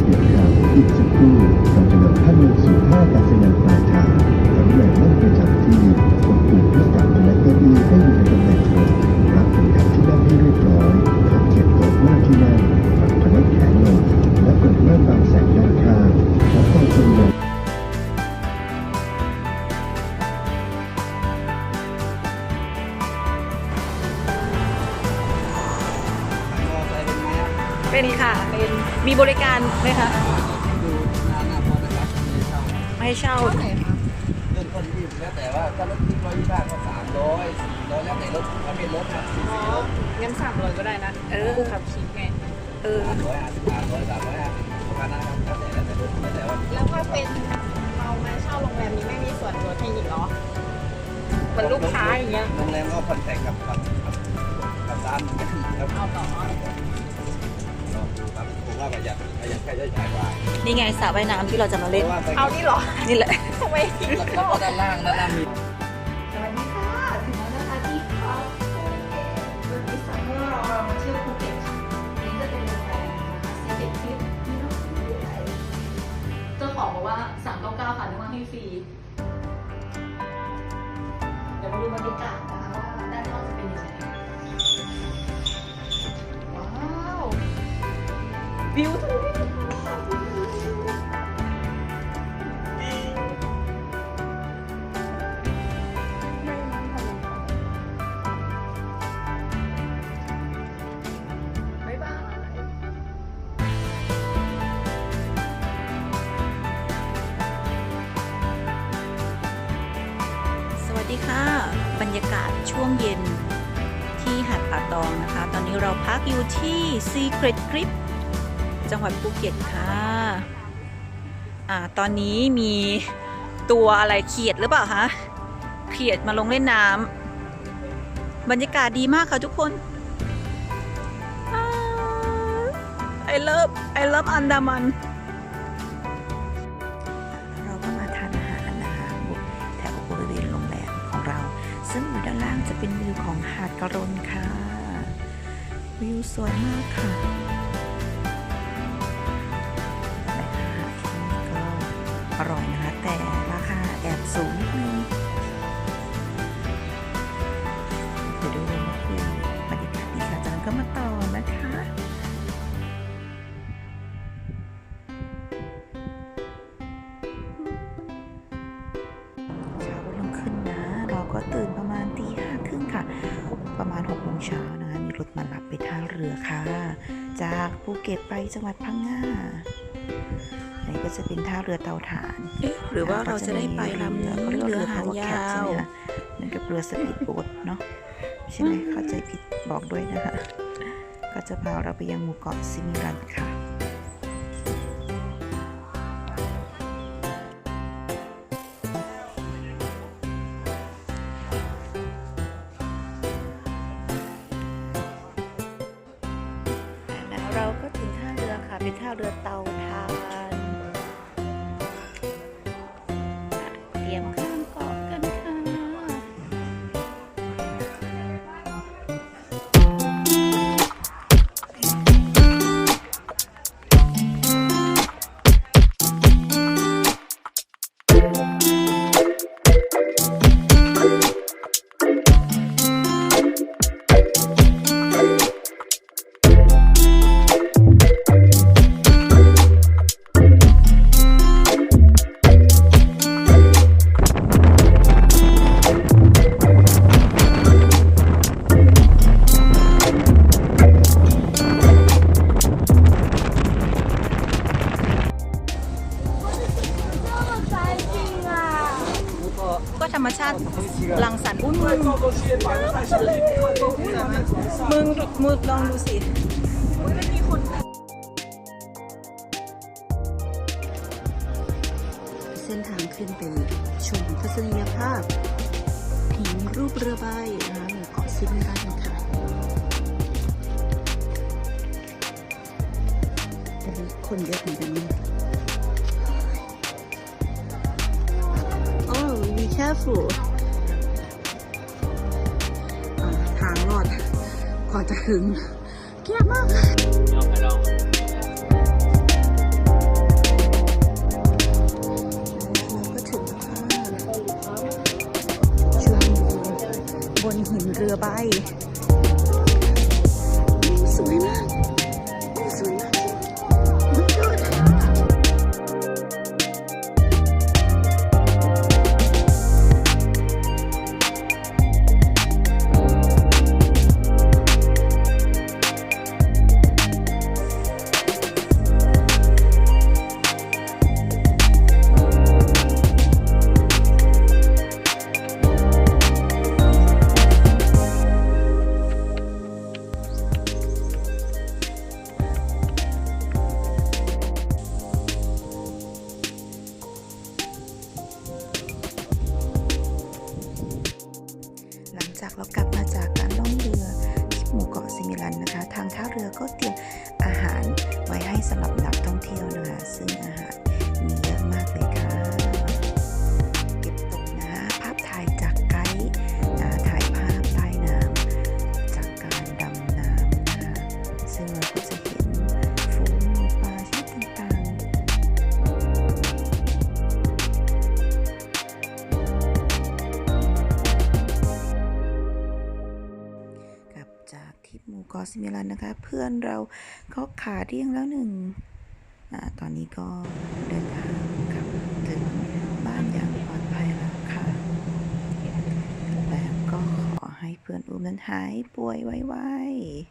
เปลี่ยนครับอีกสักครู่เราจะนำท่านลงสู่ท่าอากาศยานปลายทาง มีบริการไหมคะดูหน้าหน้าพอนะครับไม่เช่าไม่ให้เช่า เริ่มต้นที่แล้วแต่ว่าถ้ารถที่ร้อยยี่ห้าก็สามร้อยสี่ร้อยแล้วแต่รถถ้าเป็นรถครับสี่อ๋องั้นสามร้อยก็ได้นะเออผู้ขับขี่ไงเออร้อยห้าสิบสามร้อยสามร้อยห้าสิบประมาณนั้นครับแล้วแต่แล้วแต่รถแล้วแต่ว่าแล้วถ้าเป็นเรามาเช่าโรงแรมนี้ไม่มีส่วนลดให้อีกเหรอเหมันลูกค้าอย่างเงี้ยโรงแรมก็คอนแทคกับกับกับกับร้านครับเอาต่อ ว่าประหยัดประหยัดค่าใช้จ่ายกว่านี่ไงสระว่ายน้ำที่เราจะมาเพเล่นราะว่าไปเอานี่เหรอนี่แหละทำไมแล้วก็ด้านล่างด้านล่างมีสวัสดีค่ะถึงแล้วนะคะที่พักภูเก็ตวันนี้สัมเมื่อเราเรามาเที่ยวภูเก็ตค่ะนี่จะเป็นโรงแรมนะคะซีเก็ตทิปที่น้องใหญ่เจ้าของบอกว่าสั่งเก้าเก้าค่ะนึกว่าให้ฟรีเดี๋ยวมาดูบรรยากาศ ค่ะ บรรยากาศช่วงเย็นที่หาดป่าตองนะคะ ตอนนี้เราพักอยู่ที่ Secret Grip จังหวัดภูเก็ตค่ะ อ่า ตอนนี้มีตัวอะไรเขียดหรือเปล่าคะเขียดมาลงเล่นน้ำบรรยากาศดีมากค่ะทุกคนไอเลิฟไอเลิฟอันดามัน ของหาดกระรนค่ะ วิวสวยมากค่ะและ เช้านะคะมีรถมารับไปท่าเรือค่ะ จากภูเก็ตไปจังหวัดพังงาอันนี้ก็จะเป็นท่าเรือเตาถ่านหรือว่าเราจะได้ไปลำนี้เขาเรียกว่าเรือเรือหาง power ยา cat ใช่วไหมคะเหมือนกับเรือสปีดโบ๊ทเนาะใช่ไหมเข้าใจผิดบอกด้วยนะคะ ก็จะพาเราไปยังหมู่เกาะซิมิรันค่ะ ท่าเรือเตาถ่าน ธรรมชาติรังสรรค์อุ้ยมึงมึงมึงลองดูสิเส้นทางขึ้นเป็นชมทัศนียภาพหินรูปเรือใบนะคะหมู่เกาะซิมิรันค่ะแต่มีคนเยอะเหมือนกันนะ Oh be careful จะถึงเกียบมากบนหินเรือใบ จากเรากลับมาจากการล่องเรือที่หมู่เกาะซิมิลันนะคะ ทางท่าเรือก็เตรียมอาหารไว้ให้สำหรับนักท่องเที่ยวนะคะ ซึ่งอาหารมีเยอะมากเลยค่ะ ซิมิลันนะคะ เพื่อนเราก็ขาเรียงแล้วหนึ่งอาตอนนี้ก็เดินทางกลับถึงบ้านอย่างปลอดภัยแล้วค่ะแล้วก็ขอให้เพื่อนอุ้มนั้นหายป่วยไวๆ